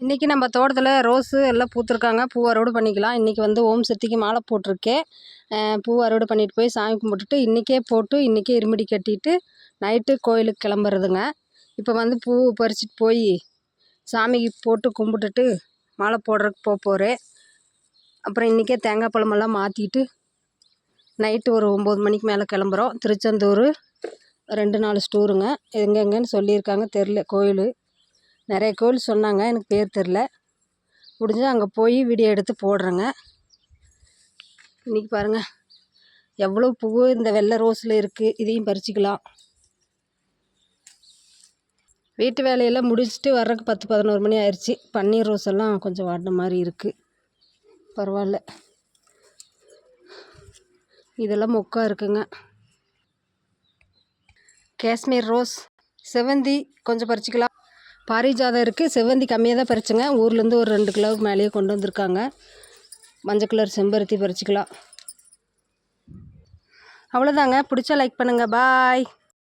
இன்றைக்கி நம்ம தோட்டத்தில் ரோஸு எல்லாம் பூத்துருக்காங்க. பூ அறுவடை பண்ணிக்கலாம். இன்றைக்கி வந்து ஓம் சக்திக்கு மாலை போட்டிருக்கேன் பூ அறுவடை பண்ணிட்டு போய் சாமி கும்பிட்டுட்டு இன்றைக்கே போட்டு இன்றைக்கே இருமடி கட்டிட்டு நைட்டு கோயிலுக்கு கிளம்புறதுங்க. இப்போ வந்து பூ பறிச்சிட்டு போய் சாமிக்கு போட்டு கும்பிட்டுட்டு மாலை போடுறதுக்கு போக போகிறேன் அப்புறம் இன்றைக்கே தேங்காய் பழமெல்லாம் மாற்றிட்டு நைட்டு ஒரு ஒம்பது மணிக்கு மேலே கிளம்புறோம். திருச்செந்தூர் ரெண்டு நாலு ஸ்டூருங்க. எங்கெங்கன்னு சொல்லியிருக்காங்க. தெரில கோயில். நிறைய கோயில் சொன்னாங்க எனக்கு பேர் தெரில. முடிஞ்சால் அங்கே போய் வீடியோ எடுத்து போடுறேங்க. இன்றைக்கி பாருங்கள் எவ்வளோ பூ இந்த வெள்ளை ரோஸில் இருக்குது இதையும் பறிச்சிக்கலாம். வீட்டு வேலையெல்லாம் முடிச்சுட்டு வர்றதுக்கு பத்து பதினோரு மணி ஆயிடுச்சு பன்னீர் ரோஸ் எல்லாம் கொஞ்சம் வாடின மாதிரி இருக்குது பரவாயில்ல. இதெல்லாம் மொக்கா இருக்குங்க. காஷ்மீர் ரோஸ் செவந்தி கொஞ்சம் பறிச்சிக்கலாம். பாரிஜாதம் இருக்குது செவ்வந்தி கம்மியாக தான் பறிச்சேங்க. ஊர்லேருந்து ஒரு ரெண்டு கிலோவுக்கு மேலேயே கொண்டு வந்திருக்காங்க. மஞ்சள் கலர் செம்பருத்தி பறிச்சிக்கலாம். அவ்வளோதாங்க பிடிச்சா லைக் பண்ணுங்கள் பாய்